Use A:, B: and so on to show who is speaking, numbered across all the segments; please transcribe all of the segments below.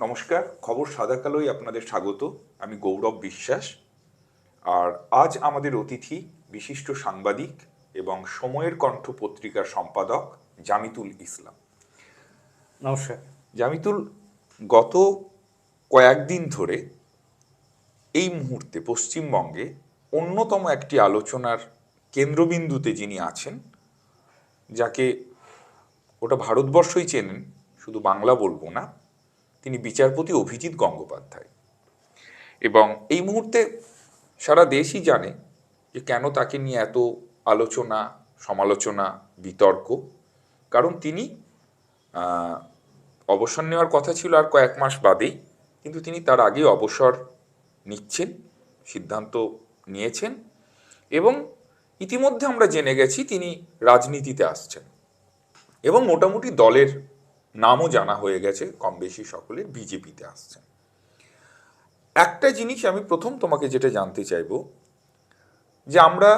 A: নমস্কার খবর সাদা কালোই আপনাদের স্বাগত। আমি গৌরব বিশ্বাস। আর আজ আমাদের অতিথি বিশিষ্ট সাংবাদিক এবং সময়ের কণ্ঠ পত্রিকার সম্পাদক জামিতুল ইসলাম।
B: নমস্কার।
A: জামিতুল গত কয়েকদিন ধরে এই মুহূর্তে পশ্চিমবঙ্গে অন্যতম একটি আলোচনার কেন্দ্রবিন্দুতে যিনি আছেন যাকে ওটা ভারতবর্ষই চেনেন শুধু বাংলা বলব না তিনি বিচারপতি অভিজিৎ গঙ্গোপাধ্যায়। এবং এই মুহূর্তে সারা দেশই জানে যে কেন তাকে নিয়ে এত আলোচনা, সমালোচনা, বিতর্ক। কারণ তিনি অবসর নেওয়ার কথা ছিল আর কয়েক মাস বাদেই, কিন্তু তিনি তার আগে অবসর নিচ্ছেন, সিদ্ধান্ত নিয়েছেন এবং ইতিমধ্যে আমরা জেনে গেছি তিনি রাজনীতিতে আসছেন এবং মোটামুটি দলের নামও জানা হয়ে গেছে, কম বেশি সকলে বিজেপিতে আসছেন। একটা জিনিস আমি প্রথম তোমাকে যেটা জানতে চাইব, যে আমরা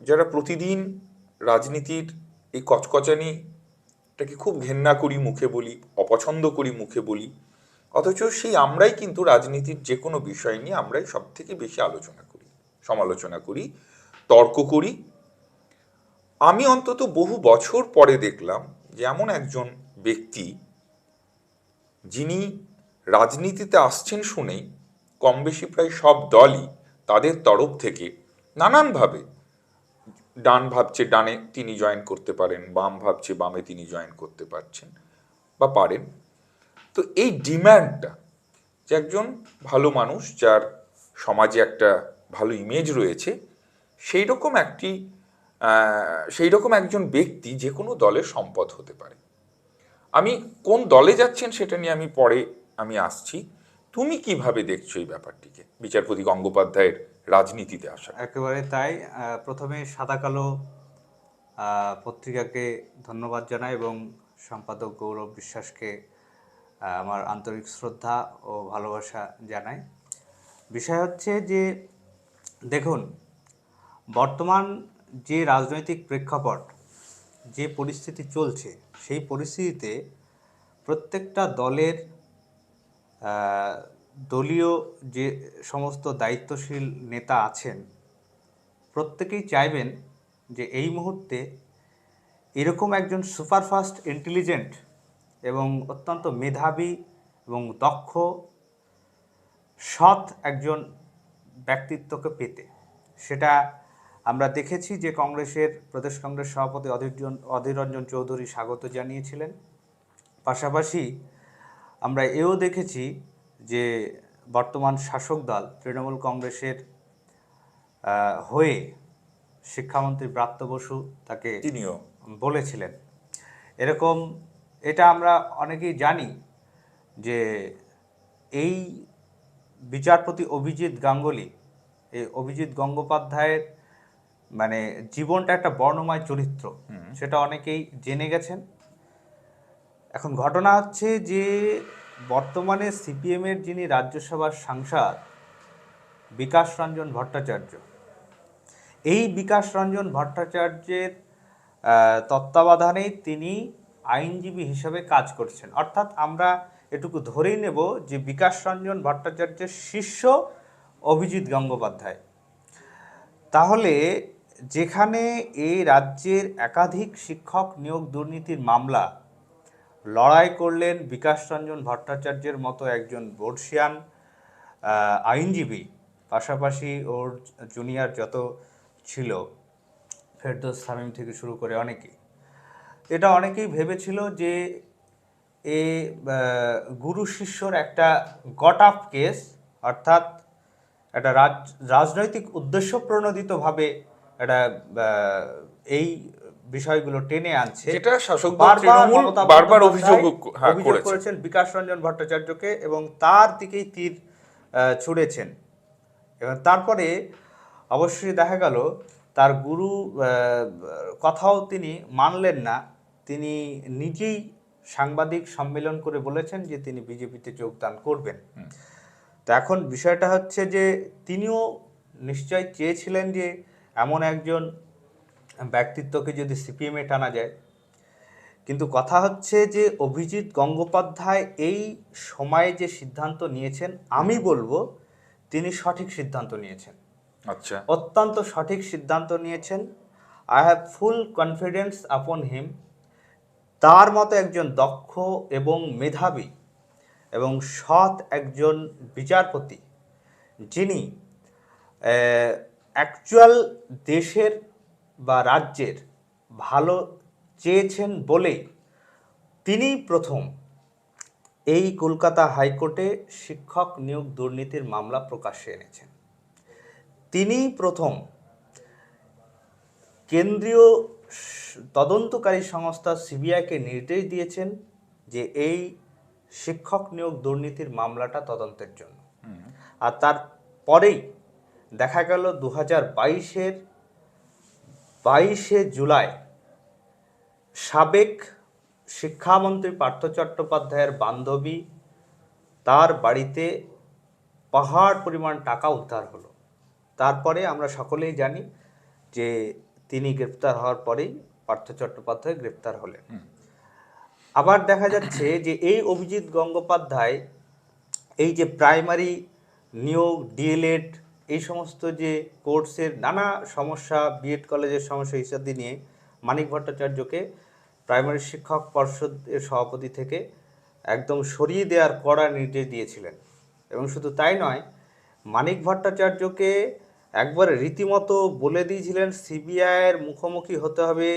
A: যারা প্রতিদিন রাজনীতির এই কচকচানিটাকে খুব ঘেন্না করি মুখে বলি, অপছন্দ করি মুখে বলি, অথচ সেই আমরাই কিন্তু রাজনীতির যে কোনো বিষয় নিয়ে আমরাই সব থেকে বেশি আলোচনা করি, সমালোচনা করি, তর্ক করি। আমি অন্তত বহু বছর পরে দেখলাম যে এমন একজন ব্যক্তি যিনি রাজনীতিতে আসছেন শুনেই কম বেশি প্রায় সব দলই তাদের তরফ থেকে নানানভাবে ডান ভাবছে ডানে তিনি জয়েন করতে পারেন, বাম ভাবছে বামে তিনি জয়েন করতে পারছেন বা পারেন। তো এই ডিম্যান্ডটা যে একজন ভালো মানুষ যার সমাজে একটা ভালো ইমেজ রয়েছে সেই রকম একটি সেই রকম একজন ব্যক্তি যে কোনো দলের সম্পদ হতে পারে। আমি কোন দলে যাচ্ছেন সেটা নিয়ে আমি পরে আমি আসছি। তুমি কীভাবে দেখছ এই ব্যাপারটিকে? বিচারপতি গঙ্গোপাধ্যায়ের রাজনীতিতে আসা।
B: একেবারে তাই। প্রথমে সাদা কালো পত্রিকাকে ধন্যবাদ জানাই এবং সম্পাদক গৌরব বিশ্বাসকে আমার আন্তরিক শ্রদ্ধা ও ভালোবাসা জানাই। বিষয় হচ্ছে যে, দেখুন, বর্তমান যে রাজনৈতিক প্রেক্ষাপট, যে পরিস্থিতি চলছে সেই পরিস্থিতিতে প্রত্যেকটা দলের দলীয় যে সমস্ত দায়িত্বশীল নেতা আছেন, প্রত্যেকেই চাইবেন যে এই মুহূর্তে এরকম একজন সুপারফাস্ট, ইন্টেলিজেন্ট এবং অত্যন্ত মেধাবী এবং দক্ষ, সৎ একজন ব্যক্তিত্বকে পেতে। সেটা আমরা দেখেছি যে কংগ্রেসের প্রদেশ কংগ্রেস সভাপতি অধীর অধীর রঞ্জন চৌধুরী স্বাগত জানিয়েছিলেন। পাশাপাশি আমরা এও দেখেছি যে বর্তমান শাসক দল তৃণমূল কংগ্রেসের হয়ে শিক্ষামন্ত্রী ব্রাত্য বসু তাকে
A: তিনিও।
B: বলেছিলেন। এরকম এটা আমরা অনেকেই জানি যে এই বিচারপতি অভিজিৎ গাঙ্গুলি এই অভিজিৎ গঙ্গোপাধ্যায়ের মানে জীবনটা একটা বর্ণময় চরিত্র। সেটা অনেকেই জেনে গেছেন। এখন ঘটনা হচ্ছে যে বর্তমানে সিপিএমের যিনি রাজ্যসভার সাংসদ বিকাশ রঞ্জন ভট্টাচার্য এই বিকাশ রঞ্জন ভট্টাচার্যের আহ, তত্ত্বাবধানেই তিনি আইনজীবী হিসেবে কাজ করছেন। অর্থাৎ আমরা এটুকু ধরেই নেব যে বিকাশ রঞ্জন ভট্টাচার্যের শিষ্য অভিজিৎ গঙ্গোপাধ্যায়। তাহলে যেখানে এই রাজ্যের একাধিক শিক্ষক নিয়োগ দুর্নীতির মামলা, লড়াই করলেন বিকাশ রঞ্জন ভট্টাচার্যের মতো একজন বর্ষিয়ান আইনজীবী, পাশাপাশি ওর জুনিয়র যত ছিল, ফেরদৌস সামিম থেকে শুরু করে অনেকেই। এটা অনেকেই ভেবেছিল যে এ গুরু শিষ্যর একটা গট আপ কেস, অর্থাৎ একটা রাজ, রাজনৈতিক উদ্দেশ্য প্রণোদিতভাবে একটা এই বিষয়গুলো টেনে আনছে।
A: যেটা শাসক তৃণমূল বারবার অভিযোগ হ্যাঁ,
B: অভিযোগ করেছেন বিকাশ রঞ্জন ভট্টাচার্যকে এবং তার দিকেই তীর ছুঁড়েছেন। এবং তারপরে অবশ্যই দেখা গেল তার গুরু আহ, কথাও তিনি মানলেন না। তিনি নিজেই সাংবাদিক সম্মেলন করে বলেছেন যে তিনি বিজেপিতে যোগদান করবেন। তো এখন বিষয়টা হচ্ছে যে তিনিও নিশ্চয় চেয়েছিলেন যে এমন একজন ব্যক্তিত্বকে যদি সিপিএমে টানা যায় কিন্তু কথা হচ্ছে যে অভিজিৎ গঙ্গোপাধ্যায় এই সময়ে যে সিদ্ধান্ত নিয়েছেন আমি বলব তিনি সঠিক সিদ্ধান্ত নিয়েছেন।
A: আচ্ছা।
B: অত্যন্ত সঠিক সিদ্ধান্ত নিয়েছেন। আই হ্যাভ ফুল কনফিডেন্স আপন হিম তার মতো একজন দক্ষ এবং মেধাবী এবং সৎ একজন বিচারপতি যিনি অ্যাকচুয়াল দেশের বা রাজ্যের ভালো চেয়েছেন বলেই তিনি প্রথম এই কলকাতা হাইকোর্টে শিক্ষক নিয়োগ দুর্নীতির মামলা প্রকাশ্যে এনেছেন। তিনি প্রথম কেন্দ্রীয় তদন্তকারী সংস্থা সিবিআইকে নির্দেশ দিয়েছেন যে এই শিক্ষক নিয়োগ দুর্নীতির মামলাটা তদন্তের জন্য। আর তারপরেই দেখা গেল দু হাজার বাইশের বাইশে জুলাই। সাবেক শিক্ষামন্ত্রী পার্থ চট্টোপাধ্যায়ের বান্ধবী তার বাড়িতে পাহাড় পরিমাণ টাকা উদ্ধার হলো। তারপরে আমরা সকলেই জানি যে তিনি গ্রেপ্তার হওয়ার পরেই পার্থ চট্টোপাধ্যায় গ্রেপ্তার হলেন। আবার দেখা যাচ্ছে যে এই অভিজিৎ গঙ্গোপাধ্যায় এই যে প্রাইমারি নিয়োগ ডিএলএড এই সমস্ত যে কোর্সের নানা সমস্যা বিএড কলেজের সমস্যা ইত্যাদি নিয়ে মানিক ভট্টাচার্যকে প্রাইমারি শিক্ষক পর্ষদের সভাপতি থেকে একদম সরিয়ে দেওয়ার কড়া নির্দেশ দিয়েছিলেন। এবং শুধু তাই নয়, মানিক ভট্টাচার্যকে একবার রীতিমতো বলে দিয়েছিলেন সিবিআইয়ের মুখোমুখি হতে হবে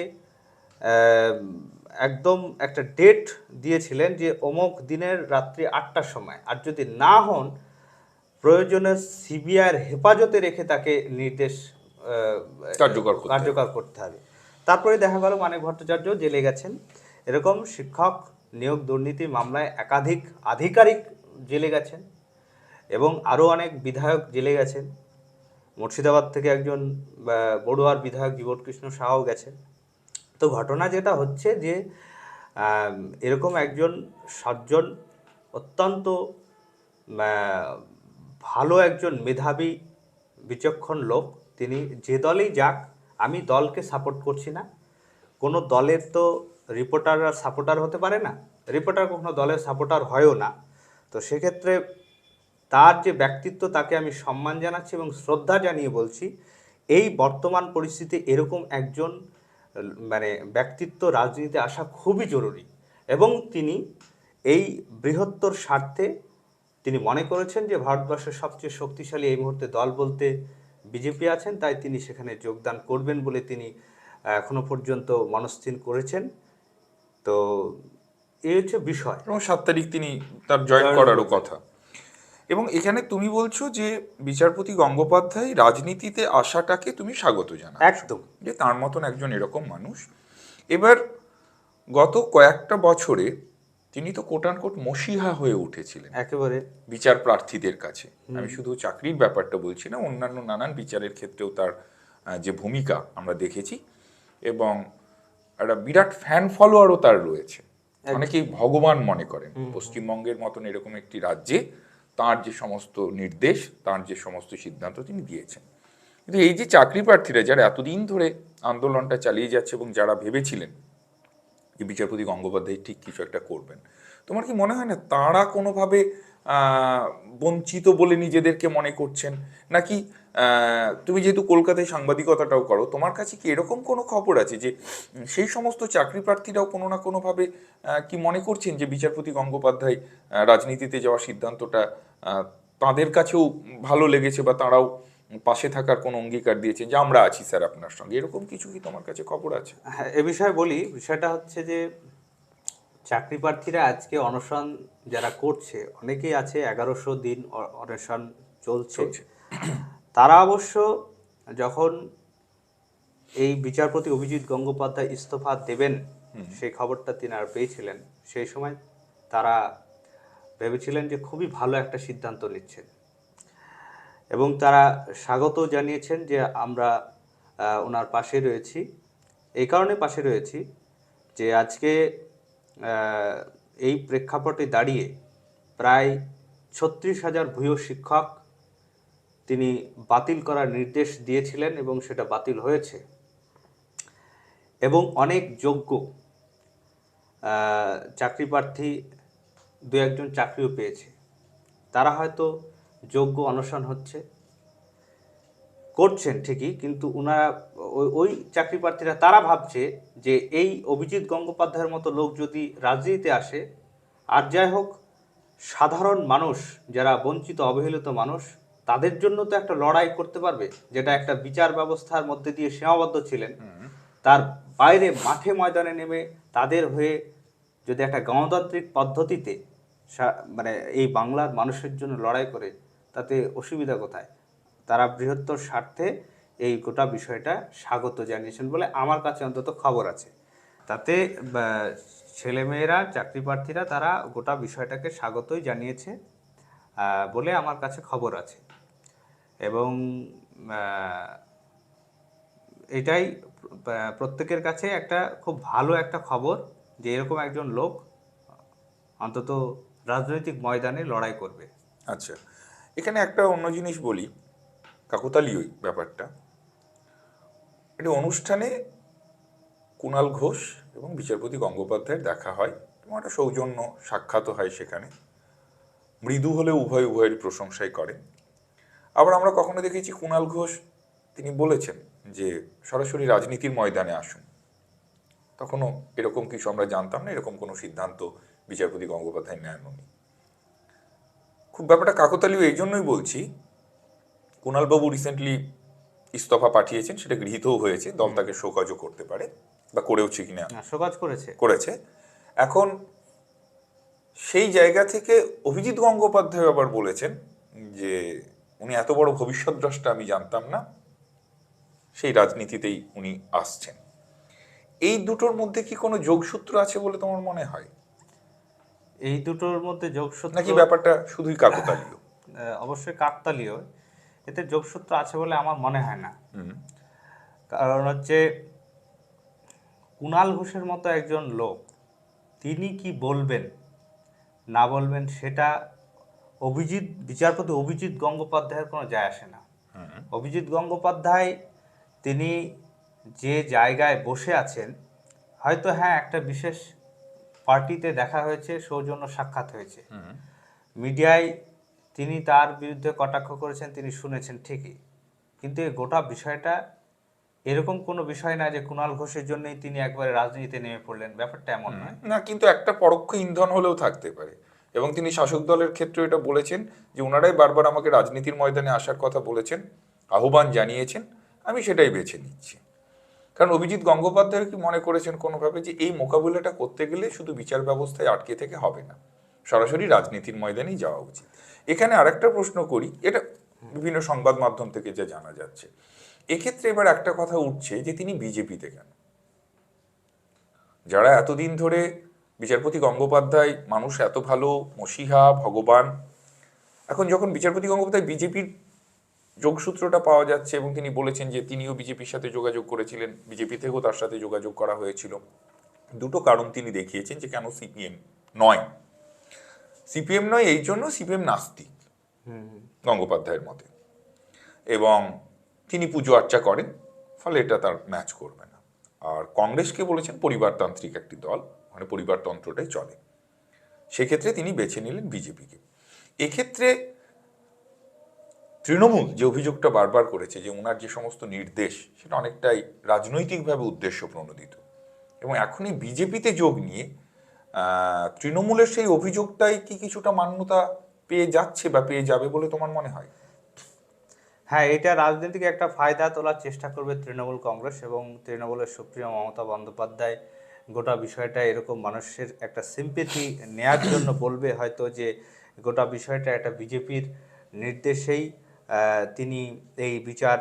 B: একদম একটা ডেট দিয়েছিলেন যে অমুক দিনের রাত্রি আটটার সময়। আর যদি না হন প্রয়োজনে সিবিআইয়ের হেফাজতে রেখে তাকে নির্দেশ
A: কার্যকর
B: কার্যকর করতে হবে। তারপরে দেখা গেল মানিক ভট্টাচার্য জেলে গেছেন। এরকম শিক্ষক নিয়োগ দুর্নীতি মামলায় একাধিক আধিকারিক জেলে গেছেন এবং আরও অনেক বিধায়ক জেলে গেছেন। মুর্শিদাবাদ থেকে একজন বড়ুয়ার বিধায়ক জীবনকৃষ্ণ সাহাও গেছেন। তো ঘটনা যেটা হচ্ছে যে এরকম একজন সজ্জন অত্যন্ত ভালো একজন মেধাবী, বিচক্ষণ লোক। তিনি যে দলেই যাক, আমি দলকে সাপোর্ট করছি না। কোনো দলের তো রিপোর্টাররা সাপোর্টার হতে পারে না। রিপোর্টার কখনো দলের সাপোর্টার হয়ও না। তো সেক্ষেত্রে তার যে ব্যক্তিত্ব, তাকে আমি সম্মান জানাচ্ছি এবং শ্রদ্ধা জানিয়ে বলছি, এই বর্তমান পরিস্থিতি এরকম একজন মানে ব্যক্তিত্ব রাজনীতিতে আসা খুবই জরুরি। এবং তিনি এই বৃহত্তর স্বার্থে তিনি মনে করেছেন যে ভারতবর্ষের সবচেয়ে শক্তিশালী এই মুহূর্তে দল বলতে বিজেপি আছেন তাই তিনি সেখানে যোগদান করবেন বলে তিনি এখনও পর্যন্ত মনস্থির করেছেন। তো এই হচ্ছে বিষয়।
A: এবং সাত তারিখ তিনি তার জয়েন করারও কথা। এবং এখানে তুমি বলছো যে বিচারপতি গঙ্গোপাধ্যায় রাজনীতিতে আসাটাকে তুমি স্বাগত জানা
B: একদম।
A: যে তার মতন একজন এরকম মানুষ। এবার গত কয়েকটা বছরে তিনি তো কোটানকোট মসিহা হয়ে উঠেছিলেন।
B: একেবারে।
A: বিচার প্রার্থীদের কাছে। আমি শুধু চাকরির ব্যাপারটা বলছি না অন্যান্য নানান বিচারের ক্ষেত্রেও তার যে ভূমিকা আমরা দেখেছি এবং একটা বিরাট ফ্যান ফলোয়ারও তার রয়েছে। অনেকেই ভগবান মনে করেন। পশ্চিমবঙ্গের মতন এরকম একটি রাজ্যে তার যে সমস্ত নির্দেশ তার যে সমস্ত সিদ্ধান্ত তিনি দিয়েছেন। কিন্তু এই যে চাকরি প্রার্থীরা যারা এতদিন ধরে আন্দোলনটা চালিয়ে যাচ্ছে এবং যারা ভেবেছিলেন যে বিচারপতি গঙ্গোপাধ্যায় ঠিক কিছু একটা করবেন। তোমার কি মনে হয় না তারা কোনোভাবে বঞ্চিত বলে নিজেদেরকে মনে করছেন? নাকি তুমি যেহেতু কলকাতায় সাংবাদিকতাটাও করো, তোমার কাছে কি এরকম কোনো খবর আছে যে সেই সমস্ত চাকরি প্রার্থীরাও কোনো না কোনোভাবে কি মনে করছেন যে বিচারপতি গঙ্গোপাধ্যায় রাজনীতিতে যাওয়ার সিদ্ধান্তটা তাদের কাছেও ভালো লেগেছে বা তারাও পাশে থাকার কোনো অঙ্গীকার দিয়েছেন যে আমরা আছি স্যার আপনার সঙ্গে। এরকম কিছু কি তোমার কাছে খবর আছে?
B: হ্যাঁ এ বিষয়ে বলি বিষয়টা হচ্ছে যে চাকরি প্রার্থীরা আজকে অনশন যারা করছে অনেকেই আছে এগারোশো দিন অনশন চলছে।
A: চলছে।
B: তারা অবশ্য যখন এই বিচারপতি অভিজিৎ গঙ্গোপাধ্যায় ইস্তফা দেবেন সেই খবরটা তিনি আর পেয়েছিলেন। সেই সময় তারা ভেবেছিলেন যে খুবই ভালো একটা সিদ্ধান্ত নিচ্ছেন। এবং তারা স্বাগত জানিয়েছেন যে আমরা ওনার পাশে রয়েছি। এই কারণে পাশে রয়েছি যে আজকে এই প্রেক্ষাপটে দাঁড়িয়ে প্রায় ছত্রিশ হাজার ভূয় শিক্ষক তিনি বাতিল করার নির্দেশ দিয়েছিলেন এবং সেটা বাতিল হয়েছে। এবং অনেক যোগ্য চাকরি প্রার্থী দু একজন চাকরিও পেয়েছে। তারা হয়তো যোগ্য অনশন হচ্ছে। করছেন ঠিকই কিন্তু ওনারা ওই- ওই চাকরি প্রার্থীরা তারা ভাবছে যে এই অভিজিৎ গঙ্গোপাধ্যায়ের মতো লোক যদি রাজনীতিতে আসে আর যাই হোক সাধারণ মানুষ যারা বঞ্চিত অবহেলিত মানুষ তাদের জন্য তো একটা লড়াই করতে পারবে যেটা একটা বিচার ব্যবস্থার মধ্যে দিয়ে সীমাবদ্ধ ছিলেন। তার বাইরে মাঠে ময়দানে নেমে তাদের হয়ে যদি একটা গণতান্ত্রিক পদ্ধতিতে মানে এই বাংলার মানুষের জন্য লড়াই করে তাতে অসুবিধা কোথায়? তারা বৃহত্তর স্বার্থে এই গোটা বিষয়টা স্বাগত জানিয়েছেন বলে আমার কাছে অন্তত খবর আছে। তাতে ছেলেমেয়েরা চাকরি প্রার্থীরা তারা গোটা বিষয়টাকে স্বাগতই জানিয়েছে বলে আমার কাছে খবর আছে। এবং এটাই প্রত্যেকের কাছে একটা খুব ভালো একটা খবর যে এরকম একজন লোক অন্তত রাজনৈতিক ময়দানে লড়াই করবে।
A: আচ্ছা। এখানে একটা অন্য জিনিস বলি কাকতালীয়ই ব্যাপারটা। একটি অনুষ্ঠানে কুণাল ঘোষ এবং বিচারপতি গঙ্গোপাধ্যায়ের দেখা হয় এবং একটা সৌজন্য সাক্ষাৎ হয় সেখানে। মৃদু হলে উভয় উভয়ের প্রশংসাই করে। আবার আমরা কখনো দেখেছি কুণাল ঘোষ, তিনি বলেছেন যে, সরাসরি রাজনীতির ময়দানে আসুন। তখনও এরকম কিছু আমরা জানতাম না, এরকম কোনো সিদ্ধান্ত বিচারপতি গঙ্গোপাধ্যায় নেননি। খুব ব্যাপারটা কাকতালীয় এই জন্যই বলছি। কুণালবাবু রিসেন্টলি ইস্তফা পাঠিয়েছেন সেটা গৃহীতও হয়েছে দল তাকে শোকাজও করতে পারে বা করেওছে কিনা।
B: শোকাজ করেছে।
A: করেছে। এখন সেই জায়গা থেকে অভিজিৎ গঙ্গোপাধ্যায় আবার বলেছেন যে উনি এত বড় ভবিষ্যৎদ্রষ্টা আমি জানতাম না। সেই রাজনীতিতেই উনি আসছেন। এই দুটোর মধ্যে কি কোনো যোগসূত্র আছে বলে তোমার মনে হয়?
B: এই দুটোর মধ্যে যোগসূত্র
A: নাকি ব্যাপারটা শুধুই কাকতালীয়?
B: অবশ্যই কাকতালীয়। এতে যোগসূত্র আছে বলে আমার মনে হয় না। কারণ হচ্ছে কুণাল ঘোষের মতো একজন লোক তিনি কি বলবেন না বলবেন সেটা অভিজিৎ বিচারপতি অভিজিৎ গঙ্গোপাধ্যায়ের কোনো যায় আসে না। অভিজিৎ গঙ্গোপাধ্যায় তিনি যে জায়গায় বসে আছেন হয়তো হ্যাঁ একটা বিশেষ পার্টিতে দেখা হয়েছে সৌজন্য সাক্ষাৎ হয়েছে। মিডিয়ায় তিনি তার বিরুদ্ধে কটাক্ষ করেছেন তিনি শুনেছেন ঠিকই। কিন্তু এই গোটা বিষয়টা এরকম কোনো বিষয় না যে কুণাল ঘোষের জন্যই তিনি একবারে রাজনীতিতে নেমে পড়লেন। ব্যাপারটা এমন নয়।
A: না কিন্তু একটা পরোক্ষ ইন্ধন হলেও থাকতে পারে। এবং তিনি শাসক দলের ক্ষেত্রে এটা বলেছেন যে ওনারাই বারবার আমাকে রাজনীতির ময়দানে আসার কথা বলেছেন আহ্বান জানিয়েছেন আমি সেটাই বেছে নিচ্ছি। কারণ অভিজিৎ গঙ্গোপাধ্যায় কি মনে করেছেন কোনোভাবে যে এই মোকাবিলাটা করতে গেলে শুধু বিচার ব্যবস্থায় আটকে থেকে হবে না? সরাসরি রাজনীতির ময়দানেই যাওয়া উচিত। এখানে আরেকটা প্রশ্ন করি, এটা বিভিন্ন সংবাদ মাধ্যম থেকে যা জানা যাচ্ছে। এক্ষেত্রে এবার একটা কথা উঠছে যে তিনি বিজেপিতে কেন? যারা এতদিন ধরে বিচারপতি গঙ্গোপাধ্যায় মানুষ এত ভালো, মসিহা, ভগবান, এখন যখন বিচারপতি গঙ্গোপাধ্যায় বিজেপির যোগসূত্রটা পাওয়া যাচ্ছে এবং তিনি বলেছেন যে তিনিও বিজেপির সাথে যোগাযোগ করেছিলেন। বিজেপি থেকেও তার সাথে যোগাযোগ করা হয়েছিল। দুটো কারণ তিনি দেখিয়েছেন যে কেন সিপিএম নয়। সিপিএম নয় এই জন্য সিপিএম নাস্তিক গঙ্গোপাধ্যায়ের মতে। এবং তিনি পুজো আর্চা করেন ফলে এটা তার ম্যাচ করবে না। আর কংগ্রেসকে বলেছেন পরিবারতান্ত্রিক একটি দল মানে পরিবারতন্ত্রটাই চলে। সেক্ষেত্রে তিনি বেছে নিলেন বিজেপিকে। এক্ষেত্রে তৃণমূল যে অভিযোগটা বারবার করেছে যে ওনার যে সমস্ত নির্দেশ, সেটা অনেকটাই রাজনৈতিকভাবে উদ্দেশ্য প্রণোদিত এবং এখনই বিজেপিতে যোগ নিয়ে তৃণমূলের সেই অভিযোগটাই কি কিছুটা মান্যতা পেয়ে যাচ্ছে বা পেয়ে যাবে বলে তোমার মনে হয়?
B: হ্যাঁ এটা রাজনীতিকে একটা ফায়দা তোলার চেষ্টা করবে তৃণমূল কংগ্রেস এবং তৃণমূলের সুপ্রিয় মমতা বন্দ্যোপাধ্যায়। গোটা বিষয়টা এরকম মানুষের একটা সিম্পেথি নেয়ার জন্য বলবে হয়তো যে গোটা বিষয়টা একটা বিজেপির নির্দেশেই তিনি এই বিচার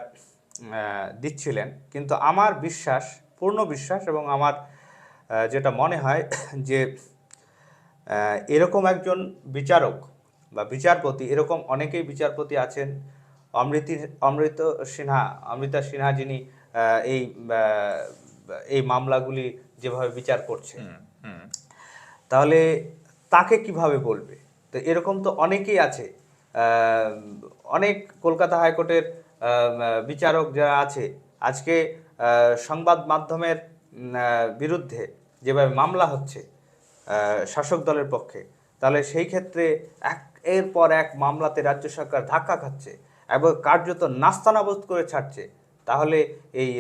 B: দিচ্ছিলেন। কিন্তু আমার বিশ্বাস পূর্ণ বিশ্বাস এবং আমার যেটা মনে হয় যে এরকম একজন বিচারক বা বিচারপতি এরকম অনেকেই বিচারপতি আছেন। অমৃতি অমৃত সিনহা অমৃতা সিনহা যিনি এই এই মামলাগুলি যেভাবে বিচার করছে। তাহলে তাকে কীভাবে বলবে? তো এরকম তো অনেকেই আছে। অনেক কলকাতা হাইকোর্টের বিচারক যারা আছে, আজকে সংবাদ মাধ্যমের বিরুদ্ধে যেভাবে মামলা হচ্ছে শাসক দলের পক্ষে, তাহলে সেই ক্ষেত্রে এক, এর পর এক মামলাতে রাজ্য সরকার ধাক্কা খাচ্ছে এবং কার্যত নাস্তানাবোধ করে ছাড়ছে, তাহলে এই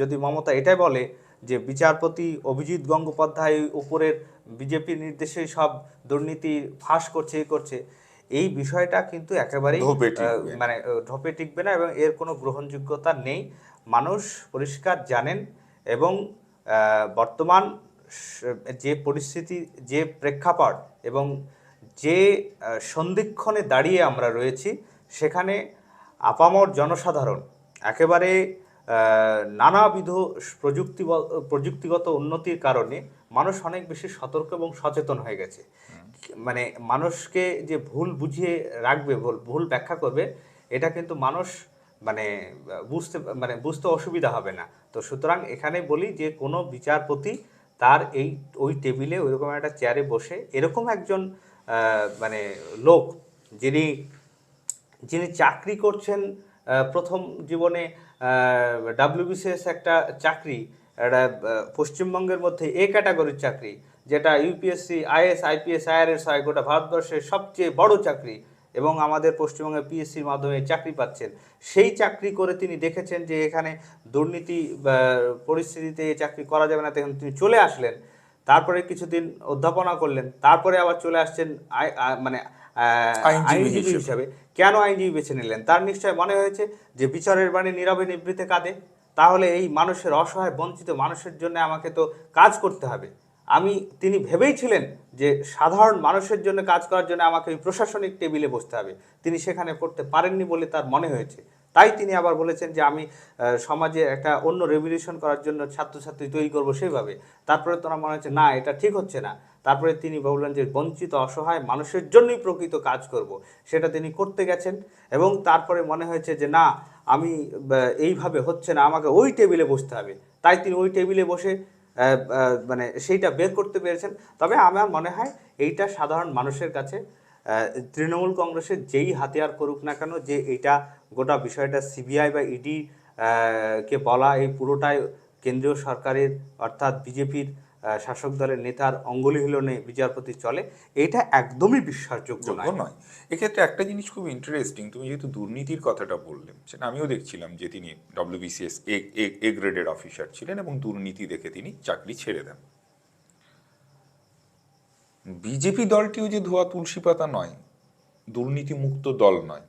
B: যদি মমতা এটাই বলে যে বিচারপতি অভিজিৎ গঙ্গোপাধ্যায় উপরের বিজেপির নির্দেশে সব দুর্নীতি ফাঁস করছে, এ করছে এই বিষয়টা কিন্তু একেবারেই। মানে ঢোপে টিকবে না এবং এর কোনো গ্রহণযোগ্যতা নেই মানুষ পরিষ্কার জানেন এবং বর্তমান যে পরিস্থিতি যে প্রেক্ষাপট এবং যে সন্ধিক্ষণে দাঁড়িয়ে আমরা রয়েছি সেখানে আপামর জনসাধারণ একেবারে নানাবিধ প্রযুক্তি প্রযুক্তিগত উন্নতির কারণে মানুষ অনেক বেশি সতর্ক এবং সচেতন হয়ে গেছে। মানে মানুষকে যে ভুল বুঝিয়ে রাখবে ভুল ভুল ব্যাখ্যা করবে এটা কিন্তু মানুষ মানে বুঝতে মানে বুঝতে অসুবিধা হবে না। তো সুতরাং এখানে বলি যে কোনো বিচারপতি তার এই ওই টেবিলে ওইরকম একটা চেয়ারে বসে এরকম একজন মানে লোক যিনি যিনি চাকরি করছেন প্রথম জীবনে ডাব্লিউবিসিএস একটা চাকরি আহ, পশ্চিমবঙ্গের মধ্যে এ ক্যাটাগরির চাকরি যেটা ইউপিএসসি আইএস আইপিএস আইআরএস হয় গোটা ভারতবর্ষের সবচেয়ে বড় চাকরি এবং আমাদের পশ্চিমবঙ্গে পিএসসির মাধ্যমে চাকরি পাচ্ছেন। সেই চাকরি করে তিনি দেখেছেন যে এখানে দুর্নীতি পরিস্থিতিতে চাকরি করা যাবে না তখন তিনি চলে আসলেন। তারপরে কিছুদিন অধ্যাপনা করলেন তারপরে আবার চলে আসছেন মানে
A: আইনজীবী
B: আইনজীবী
A: হিসাবে।
B: কেন আইনজীবী বেছে নিলেন? তার নিশ্চয় মনে হয়েছে যে বিচারের বাণী নীরবে নিবৃতে কাঁদে। তাহলে এই মানুষের অসহায়, বঞ্চিত মানুষের জন্য আমাকে তো কাজ করতে হবে। আমি, তিনি ভেবেই ছিলেন যে সাধারণ মানুষের জন্য কাজ করার জন্য আমাকে ওই প্রশাসনিক টেবিলে বসতে হবে। তিনি সেখানে করতে পারেননি বলে তার মনে হয়েছে। তাই তিনি আবার বলেছেন যে আমি সমাজে একটা অন্য রেভলিউশন করার জন্য ছাত্রছাত্রী তৈরি করব সেইভাবে। তারপরে তোরা মনে হচ্ছে, না, এটা ঠিক হচ্ছে না। তারপরে তিনি বললেন যে, বঞ্চিত, অসহায় মানুষের জন্যই প্রকৃত কাজ করব। সেটা তিনি করতে গেছেন এবং তারপরে মনে হয়েছে যে, না আমি এইভাবে হচ্ছে না, আমাকে ওই টেবিলে বসতে হবে। তাই তিনি ওই টেবিলে বসে মানে সেইটা বের করতে পেরেছেন। তবে আমার মনে হয় এইটা সাধারণ মানুষের কাছে তৃণমূল কংগ্রেসের যেই হাতিয়ার করুক না কেন, যে এইটা গোটা বিষয়টা সিবিআই বা ইডি কে বলা, এই পুরোটাই কেন্দ্রীয় সরকারের, অর্থাৎ বিজেপির শাসক দলের নেতার অঙ্গুলি হিলনে বিচারপতি চলে এটা একদমই বিশ্বাসযোগ্য নয়।
A: এক্ষেত্রে একটা জিনিস খুব ইন্টারেস্টিং তুমি যেহেতু দুর্নীতির কথাটা বললেন সেটা আমিও দেখছিলাম যে তিনি ডব্লিউবিসিএস এ গ্রেডের অফিসার ছিলেন এবং দুর্নীতি দেখে তিনি চাকরি ছেড়ে দেন। বিজেপি দলটিও যে ধোয়া তুলসী পাতা নয় দুর্নীতি মুক্ত দল নয়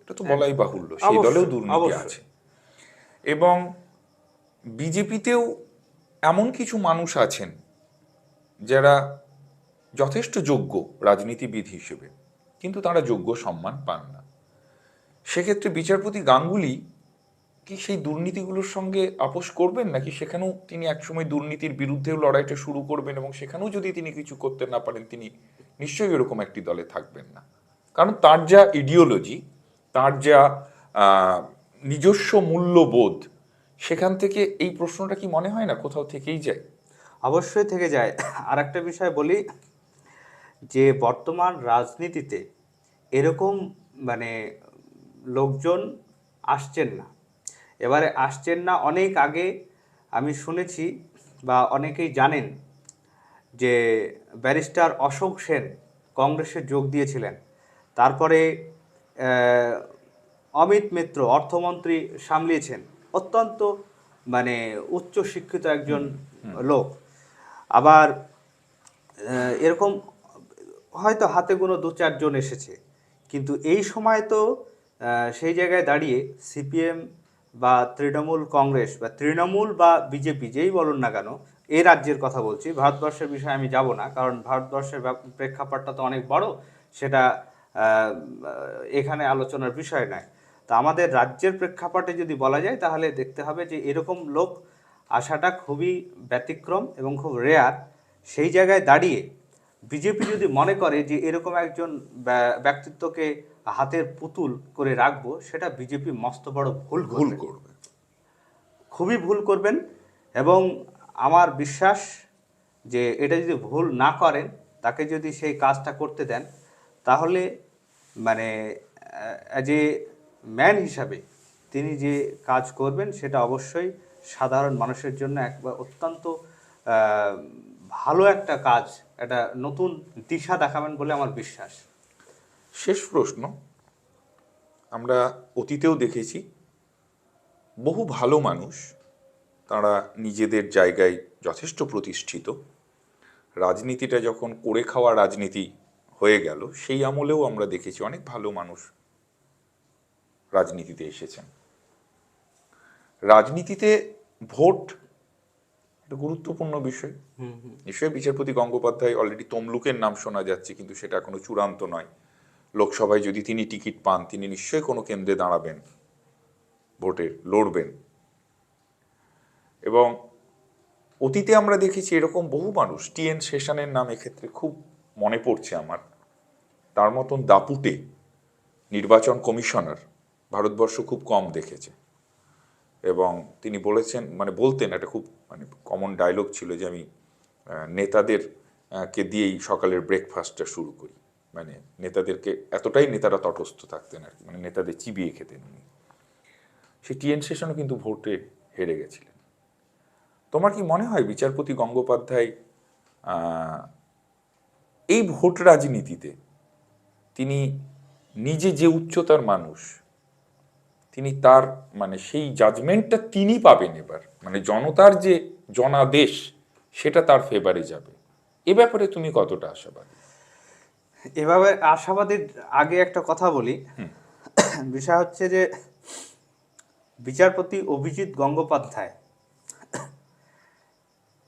A: এটা তো বলাই বাহুল্য সেই দলেও দুর্নীতি আছে। এবং বিজেপিতেও এমন কিছু মানুষ আছেন যারা যথেষ্ট যোগ্য রাজনীতিবিদ হিসেবে, কিন্তু তারা যোগ্য সম্মান পান না। সেক্ষেত্রে বিচারপতি গাঙ্গুলি কি সেই দুর্নীতিগুলোর সঙ্গে আপোষ করবেন, নাকি সেখানেও তিনি একসময় দুর্নীতির বিরুদ্ধেও লড়াইটা শুরু করবেন এবং সেখানেও যদি তিনি কিছু করতে না পারেন, তিনি নিশ্চয়ই এরকম একটি দলে থাকবেন না? কারণ তার যা ইডিওলজি তার যা নিজস্ব মূল্যবোধ সেখান থেকে এই প্রশ্নটা কি মনে হয় না কোথাও থেকেই যায়?
B: অবশ্যই থেকে যায়। আর একটা বিষয় বলি যে বর্তমান রাজনীতিতে এরকম মানে লোকজন আসছেন না। এবারে আসছেন না অনেক আগে আমি শুনেছি বা অনেকেই জানেন যে ব্যারিস্টার অশোক সেন কংগ্রেসে যোগ দিয়েছিলেন। তারপরে অমিত মিত্র অর্থমন্ত্রী সামলিয়েছেন। অত্যন্ত মানে উচ্চ শিক্ষিত একজন লোক। আবার এরকম হয়তো হাতে কোনো দু চারজন এসেছে। কিন্তু এই সময় তো সেই জায়গায় দাঁড়িয়ে সিপিএম বা তৃণমূল কংগ্রেস বা তৃণমূল বা বিজেপি যেই বলুন না কেন এই রাজ্যের কথা বলছি। ভারতবর্ষের বিষয়ে আমি যাব না কারণ ভারতবর্ষের প্রেক্ষাপটটা তো অনেক বড়। সেটা এখানে আলোচনার বিষয় নয়। তা আমাদের রাজ্যের প্রেক্ষাপটে যদি বলা যায় তাহলে দেখতে হবে যে এরকম লোক আসাটা খুবই ব্যতিক্রম এবং খুব রেয়ার সেই জায়গায় দাঁড়িয়ে বিজেপি যদি মনে করে যে এরকম একজন ব্যা- ব্যক্তিত্বকে হাতের পুতুল করে রাখব সেটা বিজেপি মস্ত বড় ভুল
A: ভুল
B: করবে। খুবই ভুল করবেন এবং আমার বিশ্বাস যে এটা যদি ভুল না করেন তাকে যদি সেই কাজটা করতে দেন তাহলে মানে এ ম্যান হিসাবে তিনি যে কাজ করবেন, সেটা অবশ্যই সাধারণ মানুষের জন্য একবার অত্যন্ত ভালো একটা কাজ, একটা নতুন দিশা দেখাবেন বলে আমার বিশ্বাস।
A: শেষ প্রশ্ন। আমরা অতীতেও দেখেছি, বহু ভালো মানুষ, তারা নিজেদের জায়গায় যথেষ্ট প্রতিষ্ঠিত। রাজনীতিটা যখন করে খাওয়া রাজনীতি হয়ে গেল, সেই আমলেও আমরা দেখেছি অনেক ভালো মানুষ রাজনীতিতে এসেছেন। রাজনীতিতে ভোট একটা গুরুত্বপূর্ণ বিষয়। নিশ্চয়ই বিচারপতি গঙ্গোপাধ্যায় অলরেডি তমলুকের নাম শোনা যাচ্ছে কিন্তু সেটা এখনও চূড়ান্ত নয়। লোকসভায় যদি তিনি টিকিট পান তিনি নিশ্চয়ই কোনো কেন্দ্রে দাঁড়াবেন ভোটে লড়বেন। এবং অতীতে আমরা দেখেছি এরকম বহু মানুষ টি এন শেষানের নাম এক্ষেত্রে খুব মনে পড়ছে আমার। তার মতন দাপুটে নির্বাচন কমিশনার ভারতবর্ষ খুব কম দেখেছে। এবং তিনি বলেছেন মানে বলতেন একটা খুব মানে কমন ডায়লগ ছিল যে আমি নেতাদের কে দিয়েই সকালের ব্রেকফাস্টটা শুরু করি। মানে নেতাদেরকে, এতটাই নেতারা তটস্থ থাকতেন আর কি মানে নেতাদের চিবিয়ে খেতেন উনি। সেই টিএন সেশনও কিন্তু ভোটে হেরে গেছিলেন। তোমার কি মনে হয় বিচারপতি গঙ্গোপাধ্যায় এই ভোট রাজনীতিতে তিনি নিজে যে উচ্চতার মানুষ তিনি তার মানে সেই জাজমেন্টটা তিনি পাবেন এবার। মানে জনতার যে জনাদেশ সেটা তার ফেভারে যাবে। এ ব্যাপারে তুমি কতটা আশাবাদী?
B: এভাবে আশাবাদীর আগে একটা কথা বলি। বিষয় হচ্ছে যে বিচারপতি অভিজিৎ গঙ্গোপাধ্যায়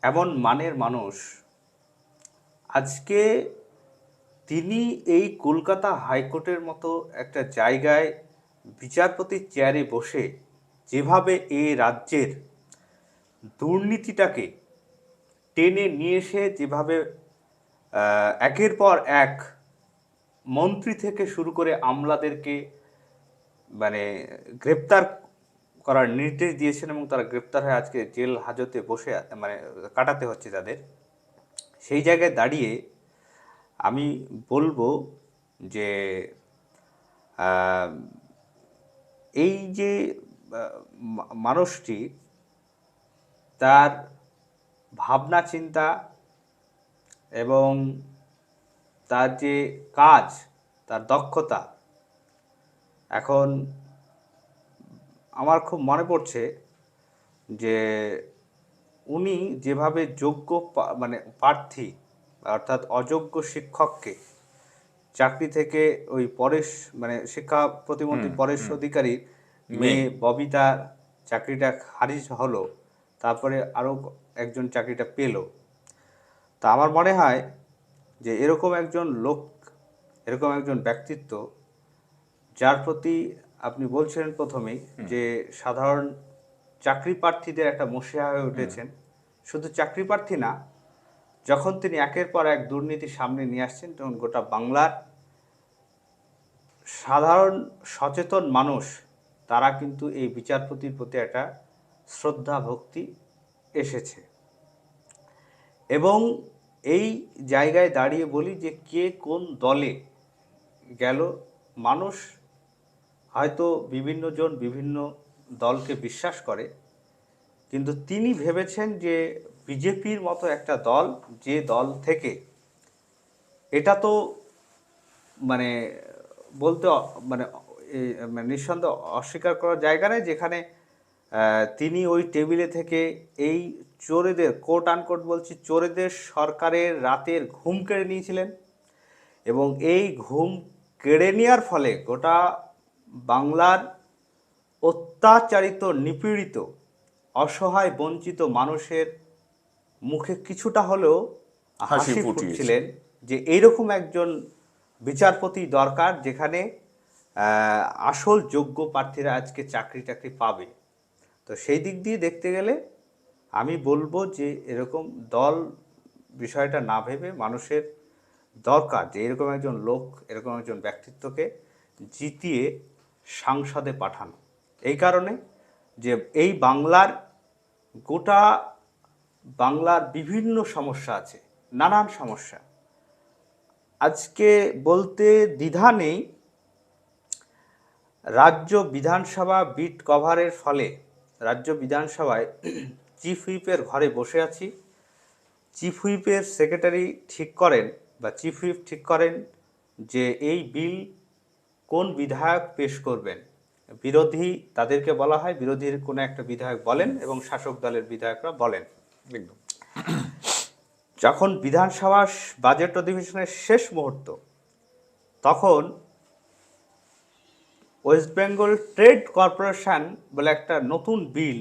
B: এমন মানের মানুষ। আজকে তিনি এই কলকাতা হাইকোর্টের মতো একটা জায়গায় বিচারপতির চেয়ারে বসে যেভাবে এ রাজ্যের দুর্নীতিটাকে টেনে নিয়ে এসে যেভাবে একের পর এক মন্ত্রী থেকে শুরু করে আমলাদেরকে মানে গ্রেপ্তার করার নির্দেশ দিয়েছেন এবং তারা গ্রেপ্তার হয়ে আজকে জেল হাজতে বসে মানে কাটাতে হচ্ছে তাদের। সেই জায়গায় দাঁড়িয়ে আমি বলব যে এই যে মানুষটি তার ভাবনা, চিন্তা এবং তার যে কাজ, তার দক্ষতা এখন আমার খুব মনে পড়ছে যে উনি যেভাবে যোগ্য মানে প্রার্থী, অর্থাৎ অযোগ্য শিক্ষককে চাকরি থেকে ওই পরেশ মানে শিক্ষা প্রতিমন্ত্রী পরেশ অধিকারীর মেয়ে ববিতা চাকরিটা খারিজ হলো তারপরে আরও একজন চাকরিটা পেল। তা আমার মনে হয় যে এরকম একজন লোক এরকম একজন ব্যক্তিত্ব যার প্রতি আপনি বলছিলেন প্রথমেই যে সাধারণ চাকরি প্রার্থীদের একটা মশিয়া হয়ে উঠেছেন। শুধু চাকরি প্রার্থী না যখন তিনি একের পর এক দুর্নীতি সামনে নিয়ে আসছেন, তখন গোটা বাংলার সাধারণ সচেতন মানুষ, তারা কিন্তু এই বিচারপতির প্রতি একটা শ্রদ্ধা, ভক্তি এসেছে। এবং এই জায়গায় দাঁড়িয়ে বলি যে, কে কোন দলে গেল, মানুষ হয়তো বিভিন্ন জন বিভিন্ন দলকে বিশ্বাস করে, কিন্তু তিনি ভেবেছেন যে বিজেপির মতো একটা দল, যে দল থেকে, এটা তো মানে বলতে মানে মানে নিঃসন্দেহ অস্বীকার করার জায়গা নেই, যেখানে তিনি ওই টেবিলে থেকে এই চোরেদের কোট আনকোট বলছি, চোরেদের সরকারের রাতের ঘুম কেড়ে নিয়েছিলেন এবং এই ঘুম কেড়ে নেওয়ার ফলে গোটা বাংলার অত্যাচারিত, নিপীড়িত, অসহায়, বঞ্চিত মানুষের মুখে কিছুটা হলেও
A: হাসি
B: হাসি
A: ফুটিয়েছে।
B: ফুটছিলেন যে এইরকম একজন বিচারপতি দরকার যেখানে আসল যোগ্য প্রার্থীরা আজকে চাকরি টাকরি পাবে তো সেই দিক দিয়ে দেখতে গেলে আমি বলব যে এরকম দল বিষয়টা না ভেবে মানুষের দরকার যে এরকম একজন লোক এরকম একজন ব্যক্তিত্বকে জিতিয়ে সংসদে পাঠানো এই কারণে যে এই বাংলার গোটা বাংলার বিভিন্ন সমস্যা আছে, নানান সমস্যা। আজকে বলতে দ্বিধা নেই, রাজ্য বিধানসভা বিট কভারের ফলে, রাজ্য বিধানসভায় চিফ হুইপের ঘরে বসে আছি। চিফ হুইপের সেক্রেটারি ঠিক করেন বা চিফ হুইপ ঠিক করেন যে এই বিল কোন বিধায়ক পেশ করবেন। বিরোধী তাদেরকে বলা হয়, বিরোধীর কোনো একটা বিধায়ক বলেন এবং শাসক দলের বিধায়করা বলেন। যখন বিধানসভা বাজেট অধিবেশনের শেষ মুহূর্ত, তখন ওয়েস্ট বেঙ্গল ট্রেড কর্পোরেশন বলে একটা নতুন বিল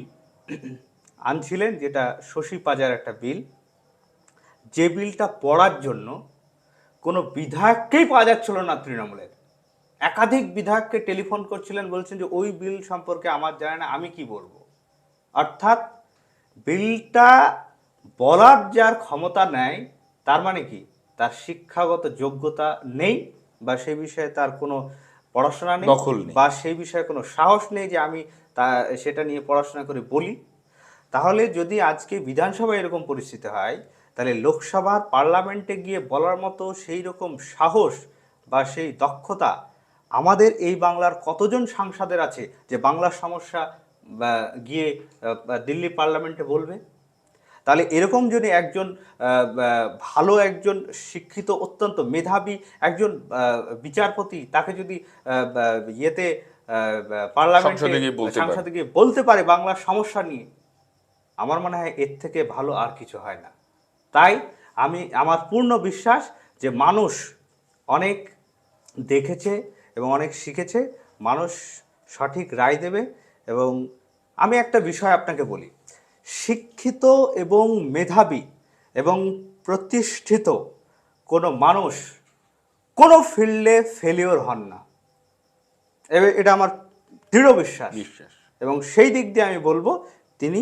B: আনছিলেন, যেটা শশী পাজার একটা বিল। যে বিলটা পড়ার জন্য কোনো বিধায়ককেই পাওয়া যাচ্ছিল না তৃণমূলের। একাধিক বিধায়ককে টেলিফোন করছিলেন, বলছেন যে ওই বিল সম্পর্কে আমার জানা না আমি কি বলব? অর্থাৎ বিলটা বলার যার ক্ষমতা নেয় তার মানে কি? তার শিক্ষাগত যোগ্যতা নেই বা সেই বিষয়ে তার কোনো পড়াশোনা নেই। বা সেই বিষয়ে কোনো সাহস নেই যে আমি তা সেটা নিয়ে পড়াশোনা করে বলি। তাহলে যদি আজকে বিধানসভায় এরকম পরিস্থিতি হয় তাহলে লোকসভার পার্লামেন্টে গিয়ে বলার মতো সেই রকম সাহস বা সেই দক্ষতা আমাদের এই বাংলার কতজন সাংসদের আছে যে বাংলার সমস্যা গিয়ে দিল্লি পার্লামেন্টে বলবে তাহলে এরকম যদি একজন ভালো একজন শিক্ষিত অত্যন্ত মেধাবী একজন বিচারপতি তাকে যদি ইয়েতে পার্লামেন্টে।
A: সংসদে গিয়ে বলতে পারে
B: বাংলার সমস্যা নিয়ে আমার মনে হয় এর থেকে ভালো আর কিছু হয় না তাই আমি আমার পূর্ণ বিশ্বাস যে মানুষ অনেক দেখেছে এবং অনেক শিখেছে মানুষ সঠিক রায় দেবে এবং আমি একটা বিষয় আপনাকে বলি। শিক্ষিত এবং মেধাবী এবং প্রতিষ্ঠিত কোনো মানুষ কোনো ফিল্ডে ফেলিওর হন না। এটা আমার দৃঢ় বিশ্বাস।
A: বিশ্বাস।
B: এবং সেই দিক দিয়ে আমি বলব তিনি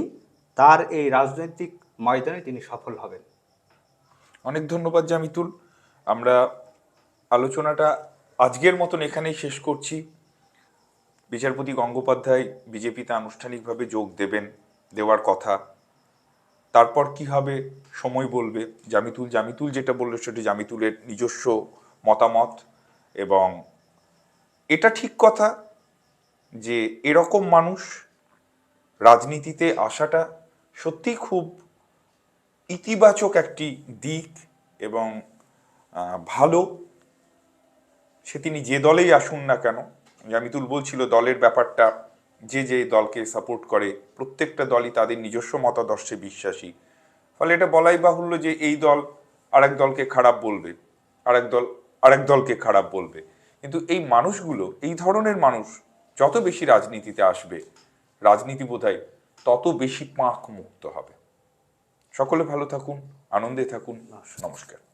B: তার এই রাজনৈতিক ময়দানে তিনি সফল হবেন।
A: অনেক ধন্যবাদ জামিতুল। আমরা আলোচনাটা আজকের মতন এখানেই শেষ করছি। বিচারপতি গঙ্গোপাধ্যায় বিজেপিতে আনুষ্ঠানিকভাবে যোগ দেবেন, দেওয়ার কথা। তারপর কি হবে? সময় বলবে। জামিতুল জামিতুল যেটা বলল সেটি জামিতুলের নিজস্ব মতামত এবং এটা ঠিক কথা যে এরকম মানুষ রাজনীতিতে আসাটা সত্যি খুব ইতিবাচক একটি দিক এবং ভালো। সে তিনি যে দলেই আসুন না কেন জামিতুল বলছিল দলের ব্যাপারটা যে যে দলকে সাপোর্ট করে প্রত্যেকটা দলই তাদের নিজস্ব মতাদর্শে বিশ্বাসী। ফলে এটা বলাই বাহুল্য যে এই দল আরেক দলকে খারাপ বলবে আরেক দল আরেক দলকে খারাপ বলবে। কিন্তু এই মানুষগুলো এই ধরনের মানুষ যত বেশি রাজনীতিতে আসবে রাজনীতি বোধহয় তত বেশি পাঁক মুক্ত হবে। সকলে ভালো থাকুন আনন্দে থাকুন নমস্কার।